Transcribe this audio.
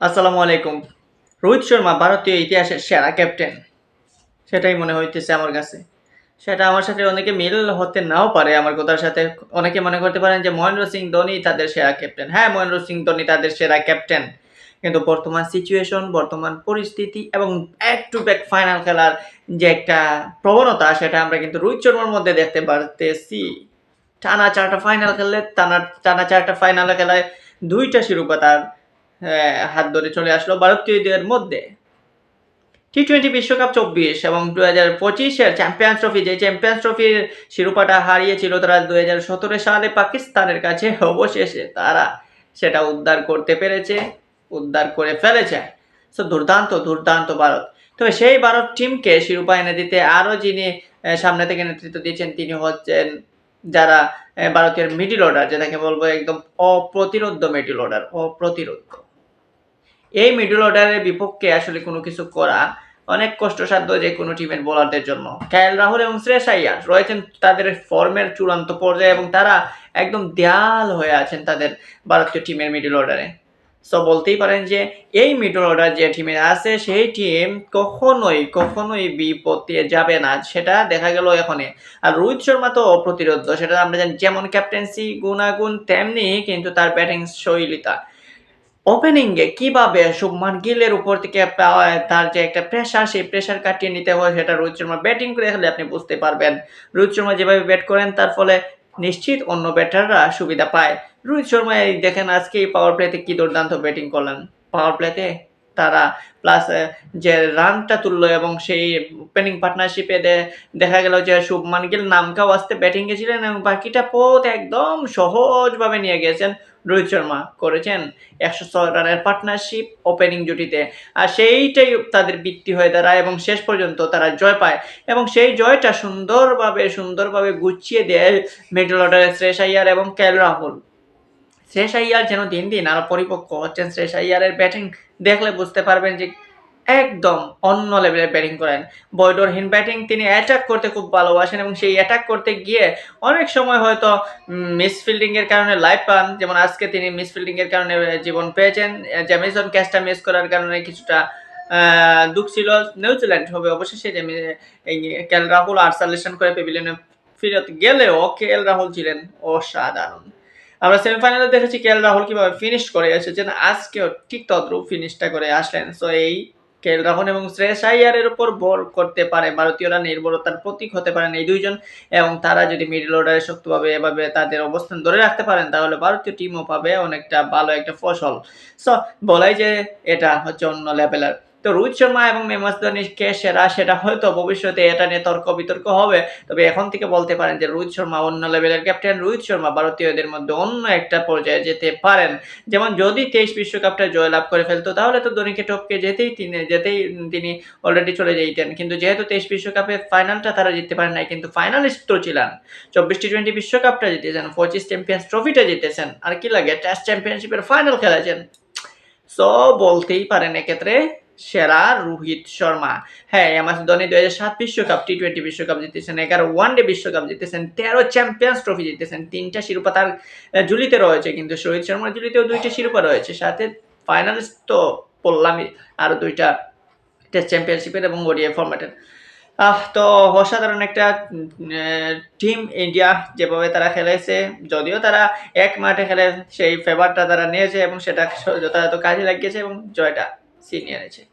আসসালামু আলাইকুম। রোহিত শর্মা, ভারতীয় ইতিহাসের সেরা ক্যাপ্টেন সেটাই মনে হইতেছে আমার কাছে। সেটা আমার সাথে অনেকে মিল হতে নাও পারে আমার কথার সাথে। অনেকে মনে করতে পারেন যে মহেন্দ্র সিং ধোনি তাদের সেরা ক্যাপ্টেন হ্যাঁ মহেন্দ্র সিং ধোনি তাদের সেরা ক্যাপ্টেন কিন্তু বর্তমান সিচুয়েশন বর্তমান পরিস্থিতি এবং ব্যাক টু ব্যাক ফাইনাল খেলার যে একটা প্রবণতা, সেটা আমরা কিন্তু রোহিত শর্মার মধ্যে দেখতে পারতেছি। টানা চারটা ফাইনাল খেললে, টানা টানা চারটা ফাইনাল খেলায় দুইটা শিরোপা তার হাত ধরে চলে আসলো ভারতীয়দের মধ্যে। টি টোয়েন্টি বিশ্বকাপ চব্বিশ এবং দু হাজার পঁচিশের চ্যাম্পিয়ন্স ট্রফি যে চ্যাম্পিয়ন্স ট্রফির শিরোপাটা হারিয়েছিল তারা দু হাজার সতেরো সালে পাকিস্তানের কাছে, অবশেষে তারা সেটা উদ্ধার করতে পেরেছে, উদ্ধার করে ফেলেছে। সো দুর্দান্ত দুর্দান্ত ভারত। তবে সেই ভারত টিমকে শিরোপা এনে দিতে আরও যিনি সামনে থেকে নেতৃত্ব দিয়েছেন, তিনি হচ্ছেন যারা ভারতের মিডিল অর্ডার যেটাকে বলব একদম অপ্রতিরোধ্য মিডিল অর্ডার অপ্রতিরোধ্য। এই মিডল অর্ডারের বিপক্ষে আসলে কোনো কিছু করা অনেক কষ্টসাধ্য যে কোনো টিমের বোলারদের জন্য। কায়েল রাহুল এবং শ্রেয়স আইয়ার রয়েছেন তাদের ফর্মের চূড়ান্ত পর্যায়ে এবং তারা একদম দেয়াল হয়ে আছেন তাদের ভারতীয় টিমের মিডল অর্ডারে সো বলতেই পারেন যে এই মিডল অর্ডার যে টিমে আছে, সেই টিম কখনোই কখনোই বিপদে যাবে না। সেটা দেখা গেল এখানে। আর রোহিত শর্মা তো অপ্রতিরোধ সেটা আমরা জানি, যেমন ক্যাপ্টেন্সি গুণাগুণ তেমনি কিন্তু তার ব্যাটিং শৈলিতা ওপেনিংয়ে কীভাবে শুভমান গিলের উপর থেকে তার যে একটা প্রেশার সেই প্রেশার কাটিয়ে নিতে হয়, সেটা রোহিত শর্মা ব্যাটিং করে হলে আপনি বুঝতে পারবেন। রোহিত শর্মা যেভাবে ব্যাট করেন, তার ফলে নিশ্চিত অন্য ব্যাটাররা সুবিধা পায়। রোহিত শর্মা দেখেন আজকে এই পাওয়ার প্লেতে কী দুর্দান্ত ব্যাটিং করলেন। পাওয়ার প্লেতে তারা প্লাস যে রানটা তুললো এবং সেই ওপেনিং পার্টনারশিপে দেখা গেল যে শুভমান গিল নামকাও আসতে ব্যাটিংয়ে ছিলেন এবং বাকিটা পথ একদম সহজভাবে নিয়ে গেছেন রোহিত শর্মা করেছেন একশো ছয় রানের পার্টনারশিপ ওপেনিং জুটিতে। আর সেইটাই তাদের বৃত্তি হয়ে দাঁড়ায় এবং শেষ পর্যন্ত তারা জয় পায় এবং সেই জয়টা সুন্দরভাবে সুন্দরভাবে গুছিয়ে দেয় মিডল অর্ডারের শ্রেষ আইয়ার এবং কেল রাহুল। শ্রেষ আইয়ার যেন দিন দিন আরও পরিপক্ক হচ্ছেন শ্রেষ আইয়ারের ব্যাটিং দেখলে বুঝতে পারবেন যে একদম অন্য লেভেলের ব্যাটিং করেন। বয়ডরহীন ব্যাটিং তিনি অ্যাটাক করতে খুব ভালোবাসেন এবং সেই অ্যাটাক করতে গিয়ে অনেক সময় হয়তো মিস ফিল্ডিং এর কারণে লাইফ পান। যেমন আজকে তিনি মিস ফিল্ডিং এর কারণে জীবন পেয়েছেন। জ্যামিসন ক্যাচটা মিস করার কারণে কিছুটা দুঃখ ছিল। নিউজিল্যান্ড হবে অবশেষে কেল রাহুল আর্সালেশন করে পেভিলিয়নে ফিরত গেলেও কে এল রাহুল ছিলেন অসাধারণ। আমরা সেমিফাইনালে দেখেছি কে এল রাহুল কীভাবে ফিনিশ করে এসেছেন। আজকেও ঠিক তদ্রুপ ফিনিশটা করে আসলেন। সো এই কে এল রাহুল এবং শ্রেয়স আইয়ারের উপর বল করতে পারে। ভারতীয়রা নির্ভরতার প্রতীক হতে পারেন এই দুইজন এবং তারা যদি মিডল অর্ডারে শক্তভাবে এভাবে তাদের অবস্থান ধরে রাখতে পারেন, তাহলে ভারতীয় টিমও পাবে অনেকটা ভালো একটা ফসল। সো বলাই যে এটা হচ্ছে অন্য লেভেলের তো রোহিত শর্মা এবং এম এস ধোনি কে সেরা সেটা হয়তো ভবিষ্যতে এটা নিয়ে তর্ক বিতর্ক হবে। তবে এখন থেকে বলতে পারেন যে রোহিত শর্মা অন্য লেভেলের ক্যাপ্টেন রোহিত শর্মা ভারতীয়দের মধ্যে অন্য একটা পর্যায়ে যেতে পারেন। যেমন যদি তেইশ বিশ্বকাপটা জয়লাভ করে ফেলতো, তাহলে তো ধোনিকে টপকে যেতেই তিনি যেতেই তিনি অলরেডি চলে যেতেন। কিন্তু যেহেতু তেইশ বিশ্বকাপে ফাইনালটা তারা জিততে পারেন নাই, কিন্তু ফাইনালিস্ট তো ছিলেন। চব্বিশ টি টোয়েন্টি বিশ্বকাপটা জিতেছেন, পঁচিশ চ্যাম্পিয়ন্স ট্রফিটা জিতেছেন। আর কি লাগে টেস্ট চ্যাম্পিয়নশিপের ফাইনাল খেলেছেন। সো বলতেই পারেন এক্ষেত্রে সেরা রোহিত শর্মা। হ্যাঁ এম এস ধোনি দু হাজার সাত বিশ্বকাপ টি টোয়েন্টি বিশ্বকাপ জিতেছেন, এগারো ওয়ান ডে বিশ্বকাপ জিতেছেন, তেরো চ্যাম্পিয়ন্স ট্রফি জিতেছেন, তিনটা শিরোপা তার ঝুলিতে রয়েছে, কিন্তু রোহিত শর্মার ঝুলিতেও দুইটা শিরোপা রয়েছে। সাথে ফাইনালিস্ট তো বললামই আরও দুইটা টেস্ট চ্যাম্পিয়নশিপের এবং ওডিআই ফরম্যাটের আহ, তো অসাধারণ একটা টিম ইন্ডিয়া যেভাবে তারা খেলেছে, যদিও তারা এক মাঠে খেলে, সেই ফেভারটা তারা নিয়েছে এবং সেটা যথাযথ কাজে লাগিয়েছে এবং জয়টা Seniority